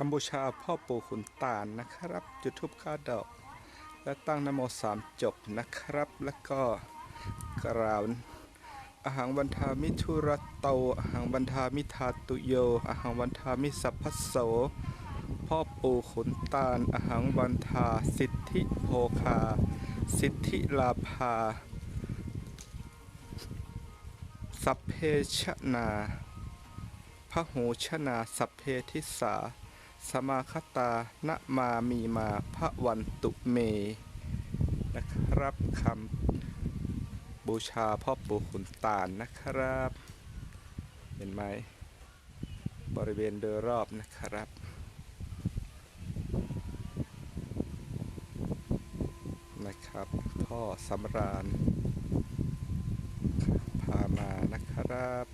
คำบูชาพ่อปู่ขุนตาลนะครับ จุดทูปข้าดอก และตั้งนโมสามจบนะครับ แล้วก็กล่าวอาหังวันทามิทุรโตอาหังวันทามิทาตุโยอาหังวันทามิสัพพสโส พ่อปู่ขุนตาลอาหังวันทาสิทธิโภคา สิทธิลาภา สัพเพชนาพระหูชนาสัพเพทิสา สมาคตานะมามีมาพระวันตุเมนะครับคำบูชาพ่อปู่ขุนตาลนะครับ เห็นไหมบริเวณโดยรอบนะครับนะครับ พ่อสำราญ พามานะครับ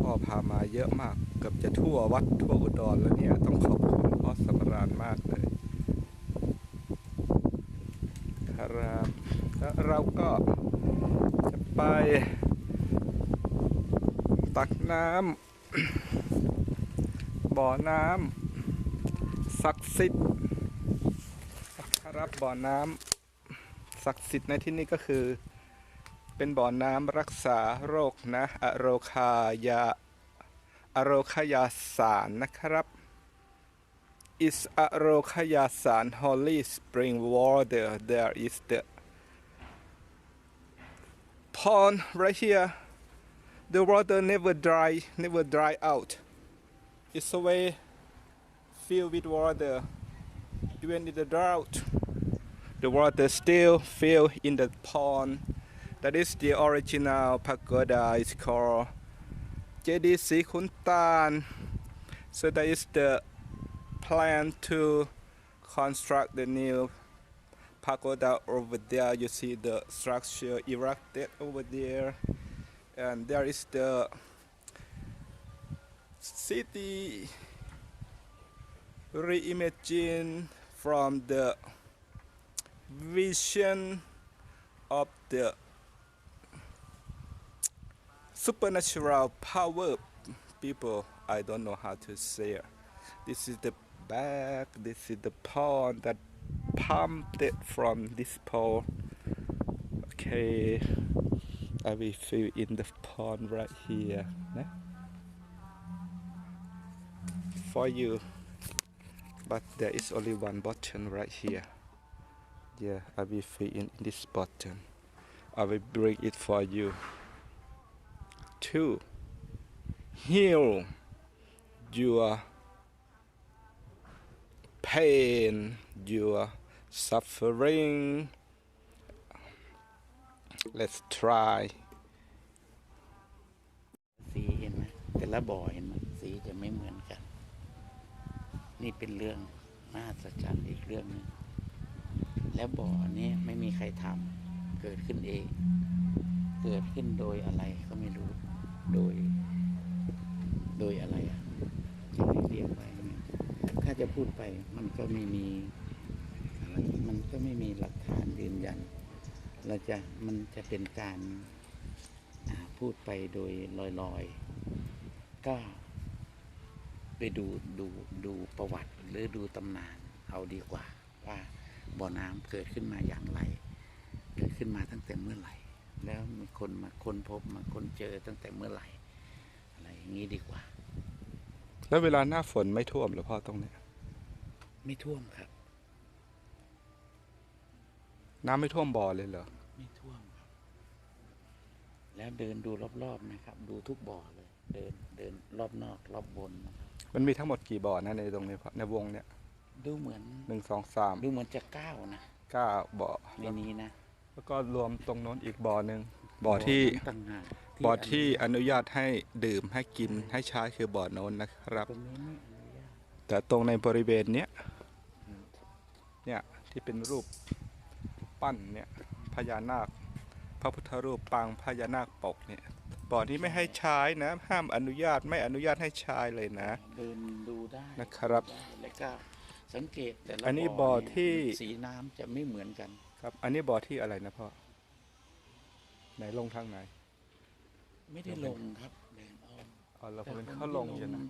พ่อพามาเยอะมาก กือบจะทั่ววัดทั่วอุดรแล้วเนี่ย ต้องขอบคุณพ่อสำราญมากเลย ครับแล้วเราก็จะไป ตักน้ำบ่อน้ำศักดิ์สิทธิ์นะครับบ่อน้ำศักดิ์สิทธิ์ในที่นี้ก็คือ เป็นบ่อน้ำรักษาโรคนะอโรคายา อโรคายาสารนะครับ is อโรคายาสาร holy spring water there is the pond right here the water never dry never dry out it's always filled with water even in the drought the water still fill in the pond that is the original pagoda it's called JD Sikuntan so that is the plan to construct the new pagoda over there. You see the structure erected over there, and there is the city reimagined from the vision of the supernatural power people. I don't know how to say it. This is the back, this is the pond that pumped it from this pole. Okay, I will fill in the pond right here. né? For you, but there is only one button right here. Yeah, I will fill in this button. I will bring it for you. To heal your pain, your suffering. Let's try. สีเห็นไหมแต่ละบ่อเห็นไหมสีจะไม่เหมือนกัน นี่เป็นเรื่องน่าสะใจรรย์อีกเรื่องหนึงแล้วบ่อนี้ไม่มีใครทำเกิดขึ้นเอง เกิดขึ้นโดยอะไรก็ไม่รู้ โดย โดยอะไรอะจะให้เรียกไปถ้าจะพูดไป มันก็ไม่มี มันก็ไม่มีหลักฐานยืนยัน เราจะมันจะเป็นการพูดไปโดยลอยๆ ก็ไปดูดูดูประวัติหรือดูตำนานเอาดีกว่า ว่าบ่อน้ำเกิดขึ้นมาอย่างไร เกิดขึ้นมาตั้งแต่เมื่อไหร่ แล้วมีคนมาค้นพบมาค้นเจอตั้งแต่เมื่อไหร่อะไรอย่างนี้ดีกว่า แล้วเวลาหน้าฝนไม่ท่วมเหรือพ่อตรงเนี้ยไม่ท่วมครับ น้ำไม่ท่วมบ่อเลยเหรอไม่ท่วมครับ แล้วเดินดูรอบๆนะครับ ดูทุกบ่อเลย เดินเดินรอบนอกรอบบนนะครับมันมีทั้งหมดกี่บ่อนะในตรงนี้พ่อในวงเนี้ยดูเหมือนหนึ่งสองสามดูเหมือนจะก้าวนะเก้าบ่อในนี้นะ แล้วก็รวมตรงโน้นอีกบ่อหนึ่งบ่อที่นั้นต่างหากบ่อที่อนุญาตให้ดื่มให้กินให้ใช้คือบ่อโน้นนะครับ ตรงนี้ไม่อนุญาตแต่ตรงในบริเวณเนี้ยอืมเนี่ยที่เป็นรูปปั้นเนี่ยพญานาค พระพุทธรูปปางพญานาคปกเนี่ยบ่อนี้ไม่ให้ใช้นะ ห้ามอนุญาตไม่อนุญาตให้ใช้เลยนะเดินดูได้นะครับได้แล้วก็สังเกตแต่ละอันนี้บ่อเนี่ยที่ สีน้ำจะไม่เหมือนกัน ครับ อันนี้บ่อที่อะไรนะพ่อ ไหนลงทางไหน ไม่ได้ลงครับเดินอ้อมอ๋อเราแต่เป็นผมเข้าลงอยู่นะ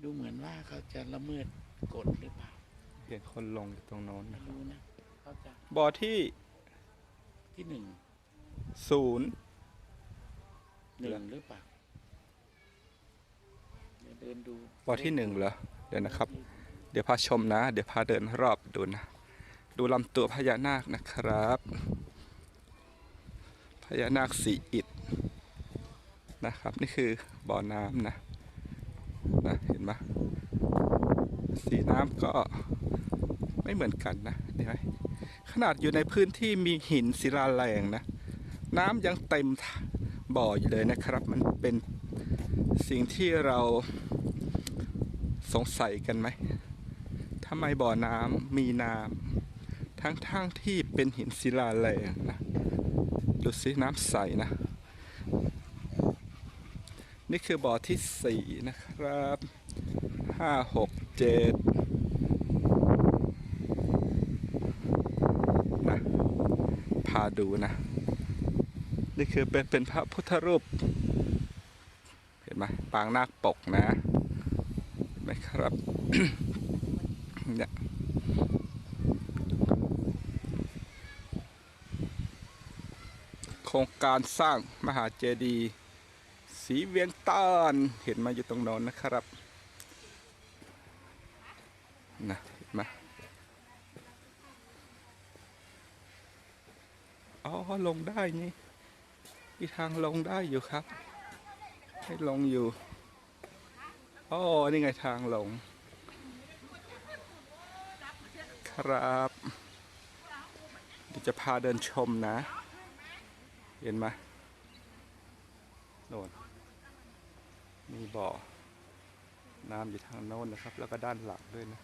ไดูเหมือนว่าเขาจะละเมิดกฎหรือเปล่าเห็นคนลงอยู่ตรงโน้นไม่นะครับรู้นะเขาจะบ่อที่ที่หนึ่งศูนย์ หนึ่งหรือเปล่าเดี๋ยวเดินดู บ่อที่หนึ่งเหรอเดี๋ยวนะครับ เดี๋ยวพาชมนะ เดี๋ยวพาเดินรอบดูนะ ดูลำตัวพญานาคนะครับ พญานาคสีอิฐนะครับ นี่คือบ่อน้ำนะนะเห็นไหมสีน้ำก็ไม่เหมือนกันนะเห็นไหมขนาดอยู่ในพื้นที่มีหินศิลาแรงนะ น้ำยังเต็มบ่ออยู่เลยนะครับ มันเป็นสิ่งที่เราสงสัยกันไหมทำไมบ่อน้ำมีน้ำ ทั้งๆทที่เป็นหินศิลาแรงนะดูสิน้ำใสนะ นี่คือบ่อที่สี่นะครับห้าหกเจ็ดนะพาดูนะ นี่คือเป็นเป็นพระพุทธรูป เห็นไหมปางนาคปกนะเห็นไหมครับ เนี่ยโค รงการสร้างมหาเจดีย์สีเวียงตานเห็นมาอยู่ตรงน้นนะครับนะเห็นไหมอ๋อลงได้นี่มีทางลงได้อยู่ครับ ให้ลงอยู่อ๋อนี่ไงทางลง ครับเดี๋ยวจะพาเดินชมนะ เห็นไหมโน่นมีบ่อ น้ำอยู่ทางโน้นนะครับ แล้วก็ด้านหลังด้วยนะ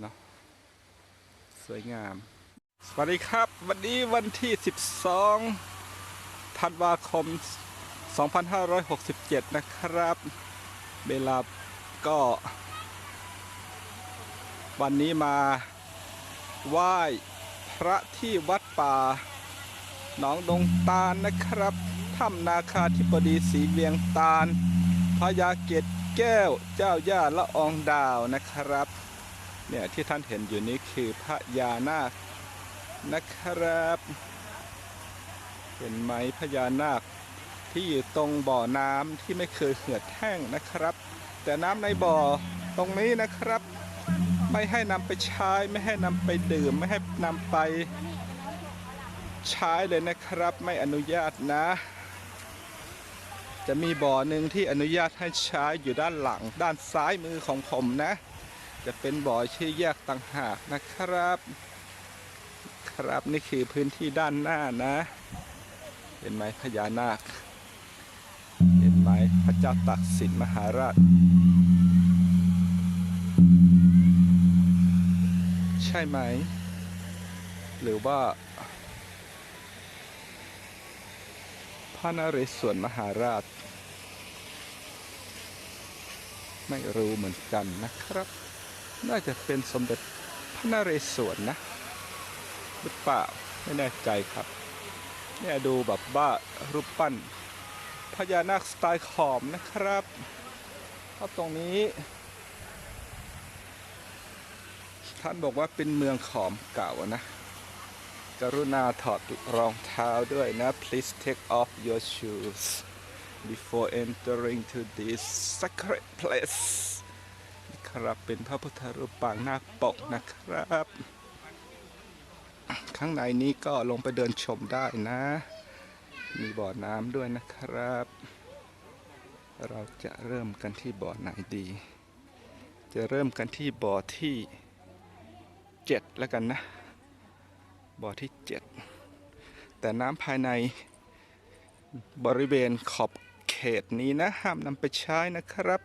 เนาะสวยงาม สวัสดีครับ วันนี้วันที่ 12ธันวาคม 2567 นะครับ เวลาก็ วันนี้มาไหว้พระที่วัดป่า หนองดงตาลนะครับถ้ำนาคาธิบดีศรีเวียงตาลพญาเกตแก้วเจ้าย่าละอองดาวนะครับเนี่ยที่ท่านเห็นอยู่นี้คือพระยานาคนะครับเห็นไหมพญานาคที่อยู่ตรงบ่อน้ำที่ไม่เคยเหือดแห้งนะครับ แต่น้ำในบ่อตรงนี้นะครับ ไม่ให้นำไปใช้ไม่ให้นำไปดื่มไม่ให้นำไป ใช้เลยนะครับไม่อนุญาตนะ จะมีบ่อหนึ่งที่อนุญาตให้ใช้อยู่ด้านหลัง ด้านซ้ายมือของผมนะ จะเป็นบ่อที่แยกต่างหากนะครับ ครับนี่คือพื้นที่ด้านหน้านะ เห็นไหมพญานาค เห็นไหมพระเจ้าตากสินมหาราชใช่ไหม หรือว่า ระนเรศวรมหาราช ไม่รู้เหมือนกันนะครับ น่าจะเป็นสมเด็จพระนเรศวรนะ หรือเปล่าไม่แน่ใจครับเนี่ยดูแบบว่ารูปปั้นพญานาคสไตล์ขอมนะครับเพราะตรงนี้ ท่านบอกว่าเป็นเมืองขอมเก่านะ กรุณาถอดรองเท้าด้วยนะ please take off your shoes before entering to this sacred place ครับเป็นพระพุทธรูปปางนาคปกนะครับ ข้างในนี้ก็ลงไปเดินชมได้นะ มีบ่อน้ำด้วยนะครับ เราจะเริ่มกันที่บ่อไหนดี จะเริ่มกันที่บ่อที่เจ็ดแล้วกันนะ บ่อที่เจ็ดแต่น้ำภายในบริเวณขอบเขตนี้นะ ห้ามนำไปใช้นะครับ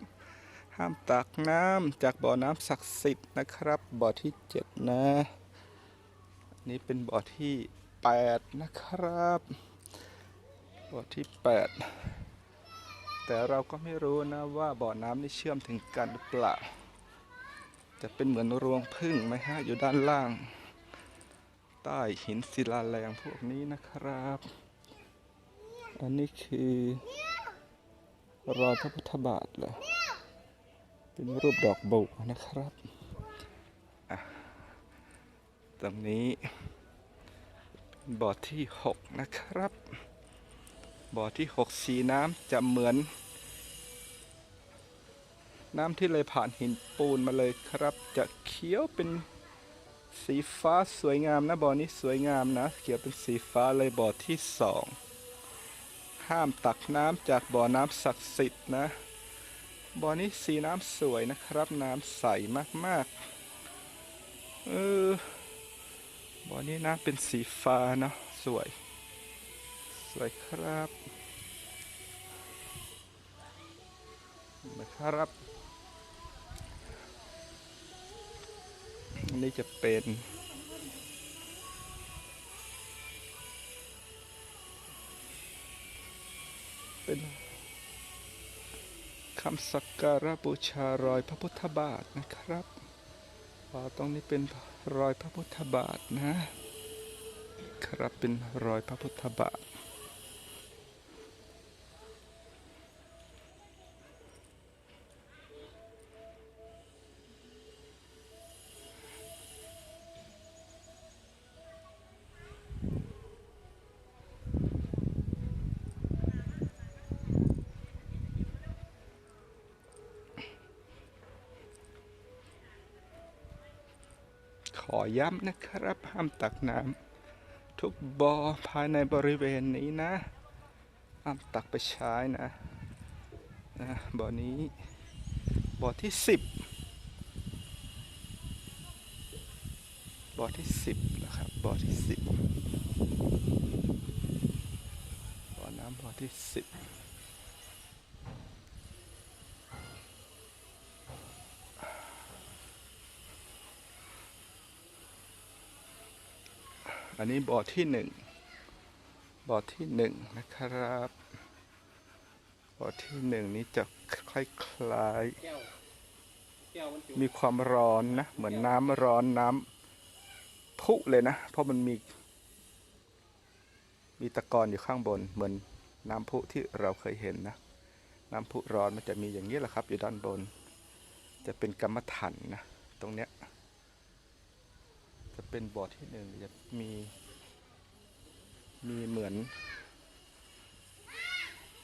ห้ามตักน้ำจากบ่อน้ำศักดิ์สิทธิ์นะครับ บ่อที่เจ็ดนะ นี่เป็นบ่อที่แปดนะครับ บ่อที่แปดแต่เราก็ไม่รู้นะว่าบ่อน้ำนี่เชื่อมถึงกันหรือเปล่า จะเป็นเหมือนรวงพึ่งไหมฮะ อยู่ด้านล่าง ใต้หินศิลาแรงพวกนี้นะครับ อันนี้คือรอยพระพุทธบาทเหรอเป็นรูปดอกบุกนะครับตรงนี้บ่อที่ 6 นะครับ บ่อที่ 6 สีน้ำจะเหมือน น้ำที่เลยผ่านหินปูนมาเลยครับ จะเขียวเป็น สีฟ้าสวยงามนะบ่อนี้สวยงามนะ เขียวเป็นสีฟ้าเลยบ่อที่สองห้ามตักน้ำจากบ่อน้ำศักดิ์สิทธิ์นะบ่อนี้สีน้ำสวยนะครับ น้ำใสมากๆเออบ่อนี้น้ำเป็นสีฟ้าเนาะสวย สวยครับนะครับ อันนี้จะเป็นเป็นคำสักการะบูชารอยพระพุทธบาทนะครับอ๋อตรงนี้เป็นรอยพระพุทธบาทนะครับเป็นรอยพระพุทธบาท ย้ำนะครับห้ามตักน้ำทุกบอ่อภายในบริเวณนี้นะห้ามตักไปใช้นะนะบ่อนี้บ่อที่ 10บ่อที่ 10นะครับบ่อที่ 10บ่อน้ำบ่อที่ 10 อันนี้บ่อที่หนึ่งบ่อที่หนึ่งนะครับ บ่อที่หนึ่งนี้จะคล้ายๆแก้วแก้วมันจุมีความร้อนนะ เหมือนน้ำร้อนน้ำพุเลยนะ เพราะมันมี มีตะกอนอยู่ข้างบน เหมือนน้ำพุที่เราเคยเห็นนะ น้ำพุร้อนมันจะมีอย่างนี้แหละครับ อยู่ด้านบน จะเป็นกรรมฐานนะ ตรงเนี้ย เป็นบ่อที่หนึ่งจะมี มีเหมือน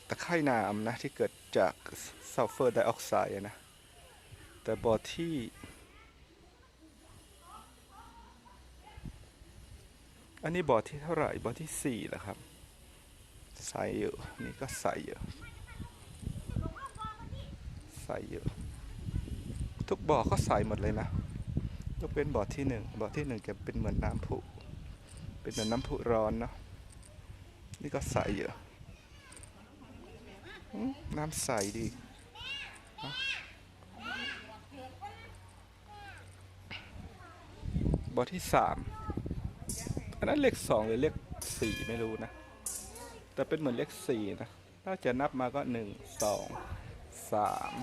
ตะไคร่น้ำนะ ที่เกิดจากซัลเฟอร์ไดออกไซด์นะ แต่บ่อที่ อันนี้บ่อที่เท่าไหร่บ่อที่สี่แล้วครับ ใสอยู่นี่ก็ใสอยู่ใสอยู่ทุกบ่อก็ใสหมดเลยนะ กเป็นบ่อที่หนึ่งบ่อที่หนึ่งจะเป็นเหมือนน้ำพุเป็นเหมือนน้ำพุร้อนเนาะ นี่ก็ใสอยู่อืมน้ำใสดีบ่อที่สามอันนั้นเลขสองหรือเลขสี่ไม่รู้นะ แต่เป็นเหมือนเลขสี่นะ ถ้าจะนับมาก็หนึ่งสองสาม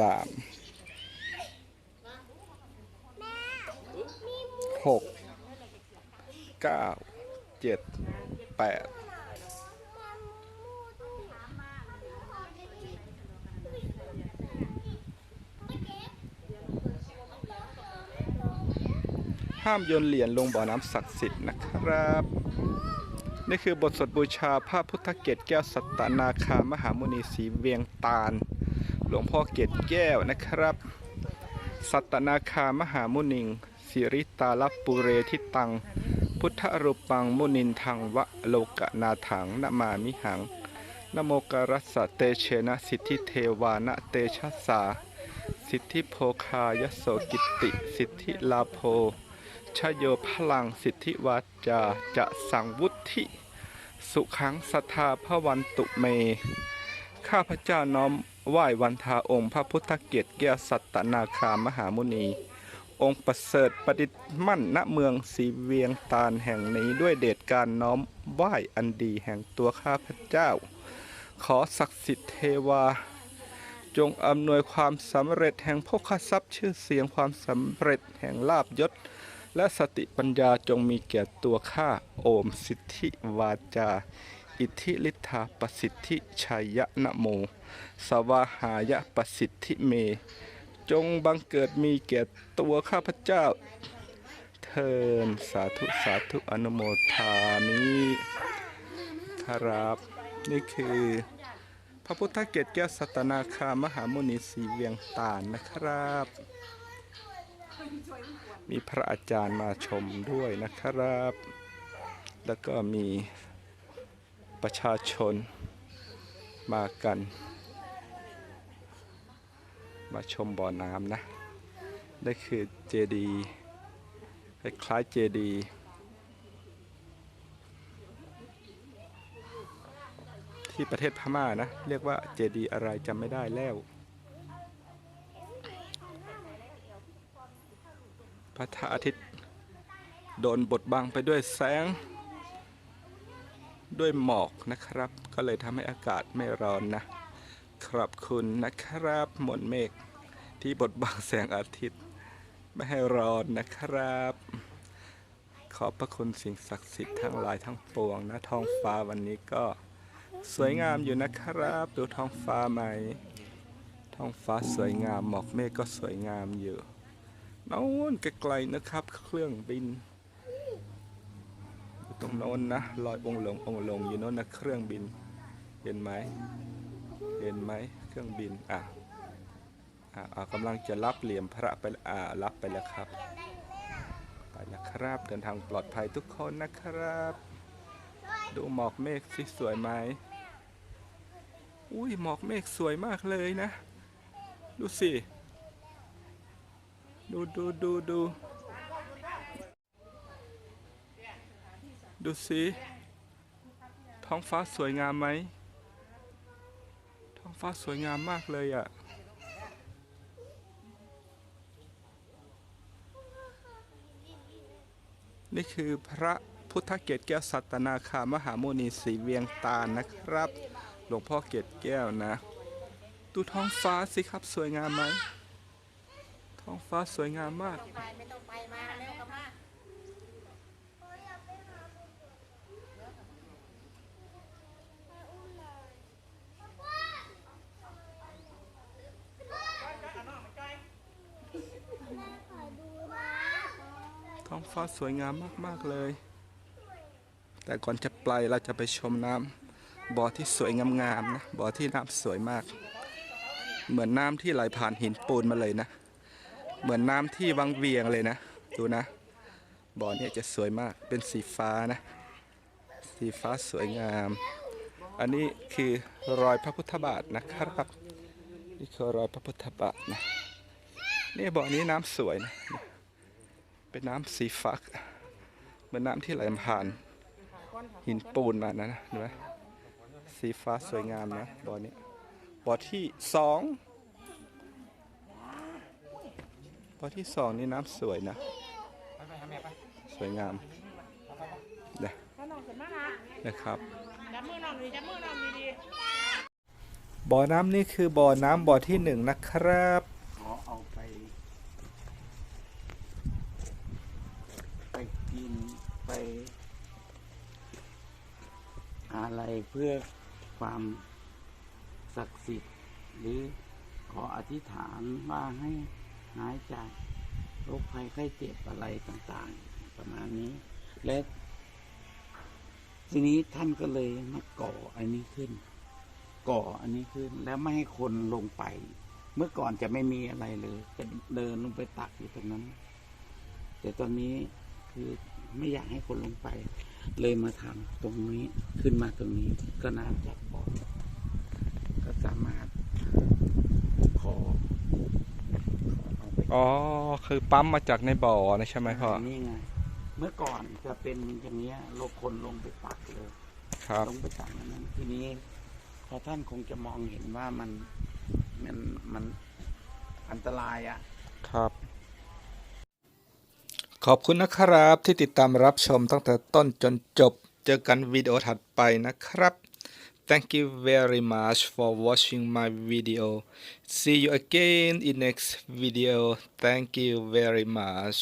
สามหกเก้าเจ็ดแปดห้ามโยนเหรียญลงบ่อน้ำศักดิ์สิทธิ์นะครับ นี่คือบทสวดบูชาพระพุทธเกศแก้วสัตนาคามหามุนีศรีเวียงตาล หลวงพ่อเกศแก้วนะครับ สัตนาคามหามุนิงสิริตาลปุเรทิตัง พุทธรูปังมุนินทังวะโลกนาถังนามามิหังนโมกรัสเตเชนะสิทธิเทวานะเตชะสา สิทธิโภคายโสกิตติ สิทธิลาโภชโยพลังสิทธิวาจาจะสังวุธิ สุขังสัทธาพระวันตุเม ข้าพเจ้าน้อมไหว้วันทาองค์พระพุทธเกียรติแก้วสัตตนาคามหามุนี องค์ประเสริฐประดิษฐ์มั่นณเมืองสีเวียงตาลแห่งนี้ด้วยเดชการน้อมไหว้อันดีแห่งตัวข้าพเจ้า ขอศักดิ์สิทธิ์เทวา จงอำนวยความสำเร็จแห่งพกทรัพย์ชื่อเสียงความสำเร็จแห่งลาบยศและสติปัญญาจงมีแก่ตัวข้าโอมสิทธิวาจา อิทธิฤทธาประสิทธิชัยยะนะโม สวาหายะประสิทธิเม จงบังเกิดมีแก่ตัวข้าพเจ้า เทินสาธุสาธุอนุโมทามิครับนี่คือพระพุทธเกศแก้วสัตนาคามหามุนีสีเวียงตาลนะครับ มีพระอาจารย์มาชมด้วยนะครับ แล้วก็มีประชาชนมากัน มาชมบ่อน้ำนะนั่นคือเจดีคล้ายเจดีที่ประเทศพม่านะ เรียกว่าเจดีอะไรจำไม่ได้แล้ว พระอาทิตย์โดนบดบังไปด้วยแสง ด้วยหมอกนะครับ ก็เลยทำให้อากาศไม่ร้อนนะ ขอบคุณนะครับ หมนเมฆที่บดบังแสงอาทิตย์ ไม่ให้ร้อนนะครับ ขอบพระคุณสิ่งศักดิ์สิทธิ์ทั้งหลายทั้งปวงนะท้องฟ้าวันนี้ก็สวยงามอยู่นะครับ ดูท้องฟ้าไหม ท้องฟ้าสวยงามหมอกเมฆก็สวยงามอยู่โน้นไกลๆนะครับ เครื่องบินตรงโน้นนะลอยองค์ลงองค์ลงอยู่โน้นนะเครื่องบิน เห็นไหม เห็นไหมเครื่องบินอะอะอะกำลังจะรับเหลี่ยมพระไปอ่ารับไปแล้วครับ ไปแล้วครับเดินทางปลอดภัยทุกคนนะครับ ดูหมอกเมฆสิสวยไหมอุ้ยหมอกเมฆสวยมากเลยนะ ดูสิดูดูดูดูดูสิท้องฟ้าสวยงามไหม ฟ้าสวยงามมากเลยอะ่ะ นี่คือพระพุทธเกศแก้วสัตนาคามหาโมนีสีเวียงตาลนะครับ หลวงพ่อเกศแก้วนะ ดูท้องฟ้าสิครับสวยงามไหม ท้องฟ้าสวยงามมากไปไม่ต้องไปมาเร็วกลับมา ฟ้าสวยงามมาก ๆ เลย แต่ก่อนจะไปเราจะไปชมน้ำบ่อที่สวยงามๆนะบ่อที่น้ำสวยมาก เหมือนน้ำที่ไหลผ่านหินปูนมาเลยนะ เหมือนน้ำที่วังเวียงเลยนะ ดูนะ บ่อเนี้จะสวยมากเป็นสีฟ้านะ สีฟ้าสวยงาม อันนี้คือรอยพระพุทธบาทนะครับนี่คือรอยพระพุทธบาทนะ นี่บ่อนี้น้ำสวยนะ เป็นน้ำสีฟ้าเหมือนน้ำที่ไหลผ่าน หินปูนมานะนะเห็นไหมสีฟ้าสวยงามนะบ่อนี้บ่อที่สองบ่อที่สองนี่น้ำสวยนะ สวยงามนะถ้าน้องขึ้นมาละนะครับจับมือน้องดีจับมือน้องดีบ่อน้ำนี่คือบ่อน้ำบ่อที่หนึ่งนะครับ ขอเอาไป ไป กินไปอะไรเพื่อความศักดิ์สิทธิ์หรือขออธิษฐานว่าให้หายจากโรคภัยไข้เจ็บอะไรต่าง ๆ ประมาณนี้ และทีนี้ท่านก็เลยมาก่ออันนี้ขึ้น ก่ออันนี้ขึ้น แล้วไม่ให้คนลงไป เมื่อก่อนจะไม่มีอะไรเลยจะเดินลงไปตักอยู่ตรงนั้น แต่ตอนนี้ คือไม่อยากให้คนลงไป เลยมาทำตรงนี้ขึ้นมาตรงนี้ ก็น้ำจากบ่อก็สามารถขอขอเอาไปอ๋อ คือปั๊มมาจากในบ่อนะใช่ไหมพ่อ นี่ไง เมื่อก่อนจะเป็นอย่างเนี้ยโลกคนลงไปตักเลย ครับ ลงไปตักอันนั้นทีนี้พอท่านคงจะมองเห็นว่ามันมันมันอันตรายอะ ครับ ขอบคุณนะครับที่ติดตามรับชมตั้งแต่ต้นจนจบ เจอกันวิดีโอถัดไปนะครับ Thank you very much for watching my video. See you again in next video. Thank you very much.